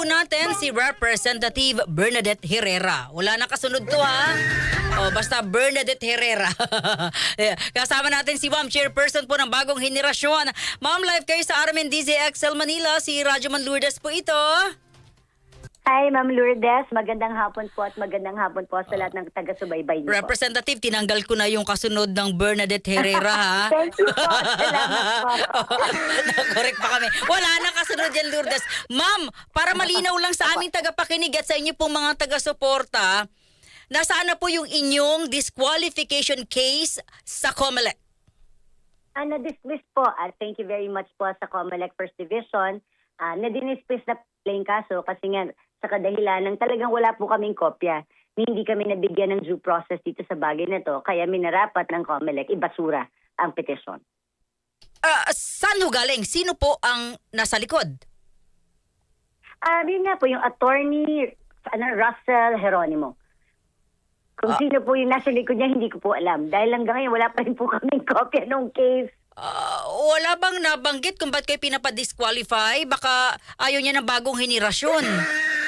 po natin si Representative Bernadette Herrera. Wala na kasunod to ha. O basta Bernadette Herrera. Eh, Kasama natin si Ma'am Chairperson po ng bagong henerasyon. Ma'am, live kayo sa Armin DZXL Manila. Si Rajuman Lourdes po ito. Hi, Ma'am Lourdes. Magandang hapon po at magandang hapon po sa lahat ng taga-subaybay niyo po. Representative, tinanggal ko na yung kasunod ng Bernadette Herrera ha. Thank you po. Salamat po. Correct pa kami. Wala na kasunod yan, Lourdes. Ma'am, para malinaw lang sa aming tagapakinig at sa inyo pong mga taga-suporta, nasaan na po yung inyong disqualification case sa COMELEC? Ah, na-dismiss po. At thank you very much po sa Comelec First Division. Ah, na-dismiss na po yung kaso kasi nga sa kadahilan ng talagang wala po kaming kopya. Hindi kami nabigyan ng due process dito sa bagay na to. Kaya minarapat ng Comelec ibasura ang petisyon. Ah, saan ho galing? Sino po ang nasa likod? Ah, yun nga po yung attorney ano, Russell Heronimo. Kung sino po yung nasa likod niya, hindi ko po alam. Dahil hanggang ngayon, wala pa rin po kaming kopya ng case. Ah, wala bang nabanggit kung ba't kayo pinapadisqualify? Baka ayaw niya ng bagong henerasyon.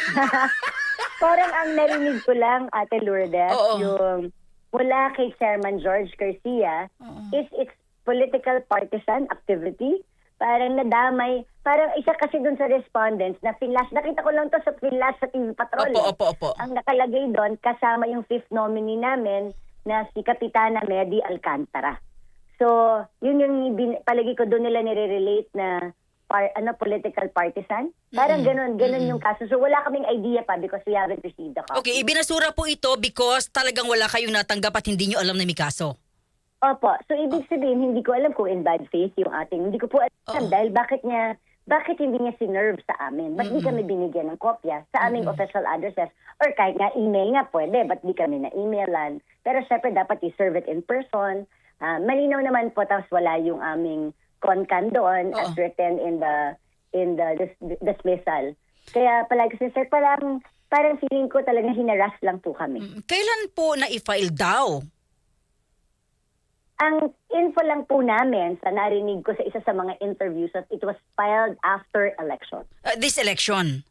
Parang ang narinig ko lang, Ate Lourdes, Oo. yung mula kay Chairman George Garcia, is it's political partisan activity. Parang nadamay. Parang isa kasi dun sa respondents na finlas. Nakita ko lang to sa finlas sa TV Patrol. Opo, eh. opo, opo. Ang nakalagay doon, kasama yung fifth nominee namin na si Kapitana Medi Alcantara. So, yun yung bin- palagi ko doon nila nire-relate na par, ano, political partisan. Parang ganun, ganun yung kaso. So, wala kaming idea pa because we haven't received the copy. Okay, ibinasura po ito because talagang wala kayong natanggap at hindi nyo alam na may kaso. Opo. So, ibig sabihin, hindi ko alam kung in bad faith yung ating, hindi ko po alam dahil bakit niya, bakit hindi niya sinerve sa amin? Ba't di kami binigyan ng kopya sa aming official addresses? Or kahit nga email nga pwede, ba't di kami na-emailan? Pero syempre, dapat i-serve it in person. Ah, malinaw naman po, tapos wala yung aming concan doon as Oo. written in the in the dis- dismissal. Kaya palagi si sir, parang, parang feeling ko talaga hinaras lang po kami. Kailan po na-file daw? Ang info lang po namin sa narinig ko sa isa sa mga interviews that it was filed after election. Uh, this election?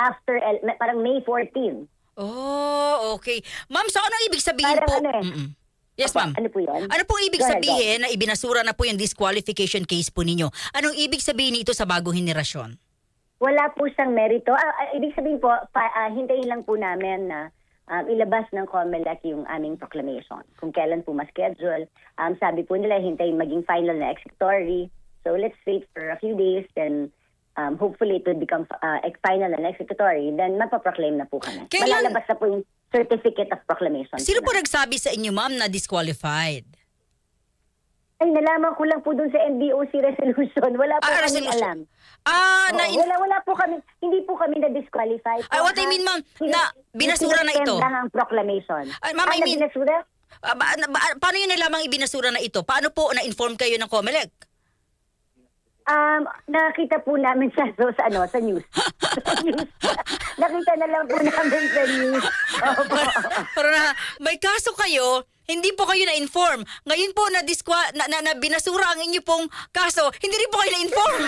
After, el- parang May 14. Oh, okay. Ma'am, so ano ibig sabihin Parang po? ano eh. Mm-mm. Yes, ma'am. ano po yun? Ano pong ibig ahead, sabihin na ibinasura na po yung disqualification case po ninyo? Anong ibig sabihin nito sa bagong henerasyon? Wala po siyang merito. Ah, ah, ibig sabihin po, pa, ah, hintayin lang po namin na um, ilabas ng COMELEC yung aming proclamation. Kung kailan po ma-schedule. Um, sabi po nila, hintayin maging final na executory. So let's wait for a few days, then um, hopefully it will become uh, final and executory, then mapaproclaim na po kami. Kailan- Malalabas na po yung certificate of proclamation. Sino po na. nagsabi sa inyo, ma'am, na disqualified? Ay, nalaman ko lang po dun sa NDOC resolution. Wala po Ah, kami resolution. alam. Ah, Oo, na wala, wala po kami, hindi po kami na-disqualify. Ay, what I mean, ma'am, na binasura na ito. lang ang proclamation. Ay, ma'am, ah, I mean- na binasura? Ah, ba- na- ba- paano yun nalamang ibinasura na ito? Paano po na-inform kayo ng COMELEC? Um, nakita po namin sa, so, sa, ano, sa news. sa news. nakita na lang po namin sa news. Opo. Pero na, may kaso kayo, hindi po kayo na-inform. Ngayon po na, disqua- na, na, na binasura ang inyo pong kaso, hindi rin po kayo na-inform.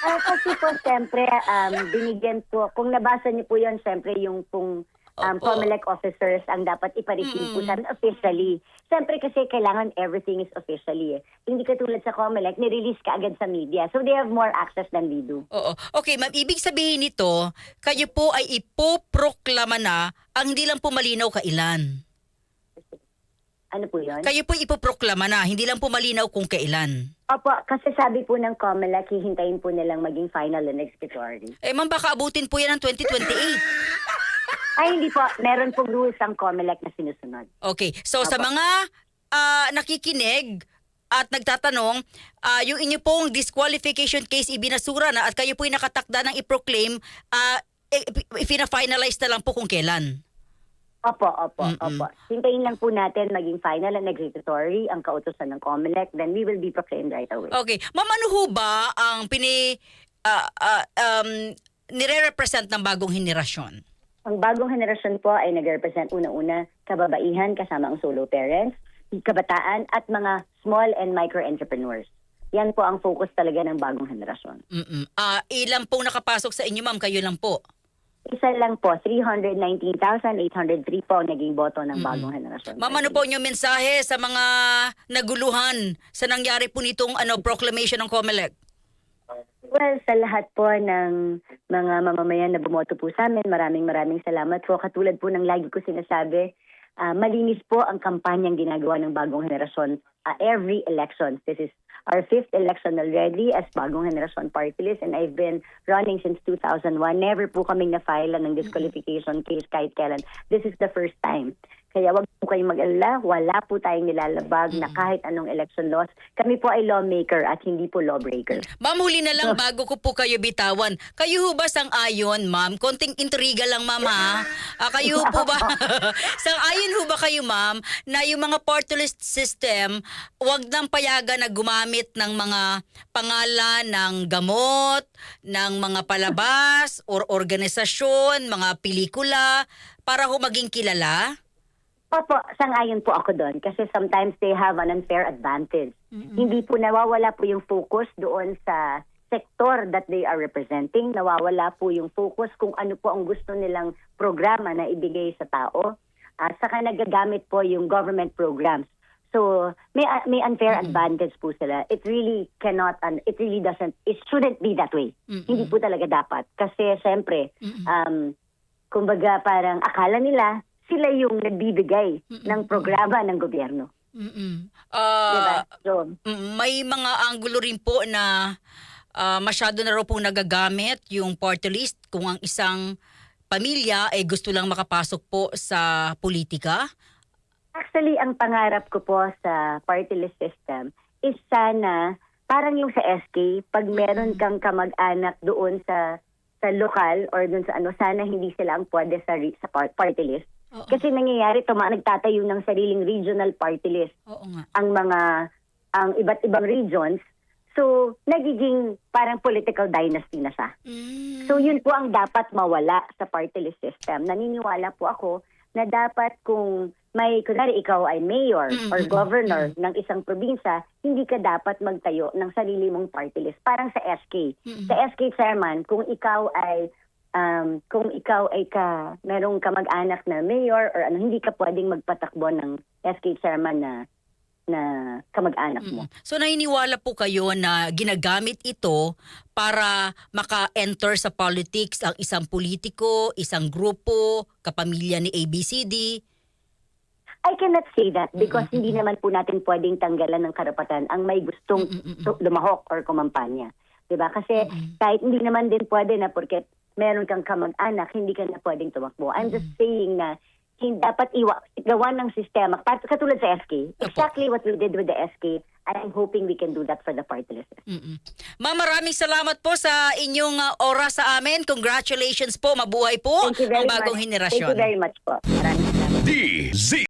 Ah, kasi po, siyempre, um, binigyan po, kung nabasa niyo po yun, siyempre, yung pong um, Opo. COMELEC officers ang dapat iparisin po sa amin officially. Siyempre kasi kailangan everything is officially. Eh. Hindi katulad sa COMELEC, nirelease ka agad sa media. So they have more access than we do. Oo. Okay, ma'am, ibig sabihin nito, kayo po ay ipoproklama na ang hindi lang po malinaw kailan. Ano po yun? Kayo po ipoproklama na, hindi lang po malinaw kung kailan. Opo, kasi sabi po ng COMELEC, hihintayin po nilang maging final and executory. Eh, ma'am, baka abutin po yan ng 2028. Ay, hindi po. Meron pong rules ang COMELEC na sinusunod. Okay, so sa Apo. mga ah, nakikinig at nagtatanong, ah, yung inyo pong disqualification case ibinasura na at kayo po'y nakatakda ng i-proclaim, uh, i-finalize na lang po kung kailan. Opo, opo, Mm-mm. opo. Hintayin lang po natin maging final and executory ang kautosan ng COMELEC. Then we will be proclaimed right away. Okay. Ma'am, ano ho ba ang pini... ah, ah, um, nire-represent ng bagong henerasyon? Ang bagong henerasyon po ay nag-represent una-una kababaihan kasama ang solo parents, kabataan at mga small and micro entrepreneurs. Yan po ang focus talaga ng bagong henerasyon. Mm-mm. Ah, ilan pong nakapasok sa inyo, ma'am? Kayo lang po. Isa lang po, 319,803 po ang naging boto ng bagong henerasyon. Ma'am, ano po inyong mensahe sa mga naguluhan sa nangyari po nitong ano, proclamation ng COMELEC? Well, sa lahat po ng mga mamamayan na bumoto po sa amin, maraming maraming salamat po. Katulad po ng lagi ko sinasabi, ah, malinis po ang kampanyang ginagawa ng bagong henerasyon ah, every election. This is our fifth election already as bagong henerasyon party list and I've been running since 2001. Never po kaming na-file ng disqualification case kahit kailan. This is the first time. Kaya wag po kayong mag-alala, wala po tayong nilalabag na kahit anong election laws. Kami po ay lawmaker at hindi po lawbreaker. Ma'am, huli na lang bago ko po kayo bitawan. Kayo ho ba sang ayon, ma'am? Konting intriga lang, ma'am, ha? Ah, kayo ho po ba? sang ayon ho ba kayo, ma'am, na yung mga party list system, wag nang payagan na gumamit ng mga pangalan ng gamot, ng mga palabas, or organisasyon, mga pelikula, para ho maging kilala? Opo, sang-ayon po ako doon kasi sometimes they have an unfair advantage. Hindi po nawawala po yung focus doon sa sektor that they are representing. Nawawala po yung focus kung ano po ang gusto nilang programa na ibigay sa tao. At saka nagagamit po yung government programs. So, may may unfair advantage po sila. It really cannot and it really doesn't it shouldn't be that way. Hindi po talaga dapat kasi siyempre um kumbaga parang akala nila sila yung nagbibigay ng programa ng gobyerno. Mm-mm. Diba? Ah, So, Mm, may mga anggulo rin po na ah, masyado na raw pong nagagamit yung party list kung ang isang pamilya ay gusto lang makapasok po sa politika. actually, ang pangarap ko po sa party list system is sana, parang yung sa SK, pag meron kang kamag-anak doon sa sa lokal or doon sa ano, sana hindi sila ang pwede sa, sa par- party list. Oo. Kasi nangyayari, tuma, nagtatayo ng sariling regional party list. Oo nga. ang mga ang iba't ibang regions. So, nagiging parang political dynasty na siya. Mm. So, yun po ang dapat mawala sa party list system. Naniniwala po ako na dapat kung may, kunwari ikaw ay mayor Mm, or mm, governor ng isang probinsya, hindi ka dapat magtayo ng sarili mong party list. Parang sa SK. Mm. Sa SK chairman, kung ikaw ay um, kung ikaw ay ka merong kamag-anak na mayor or ano, hindi ka pwedeng magpatakbo ng SK chairman na na kamag-anak mo. Mm. So naniniwala po kayo na ginagamit ito para maka-enter sa politics ang isang politiko, isang grupo, kapamilya ni ABCD. I cannot say that because hindi naman po natin pwedeng tanggalan ng karapatan ang may gustong tu- lumahok or kumampanya. 'Di ba? Kasi kahit hindi naman din pwede na porque meron kang kamag-anak, hindi ka na pwedeng tumakbo. I'm just saying na hindi dapat iwa, gawa ng sistema. Katulad sa SK, exactly what we did with the SK, I'm hoping we can do that for the party list. Mm-mm. Ma'am, maraming salamat po sa inyong uh, oras sa amin. Congratulations po. Mabuhay po ang bagong much. henerasyon. Thank you very much po. Maraming salamat. DZ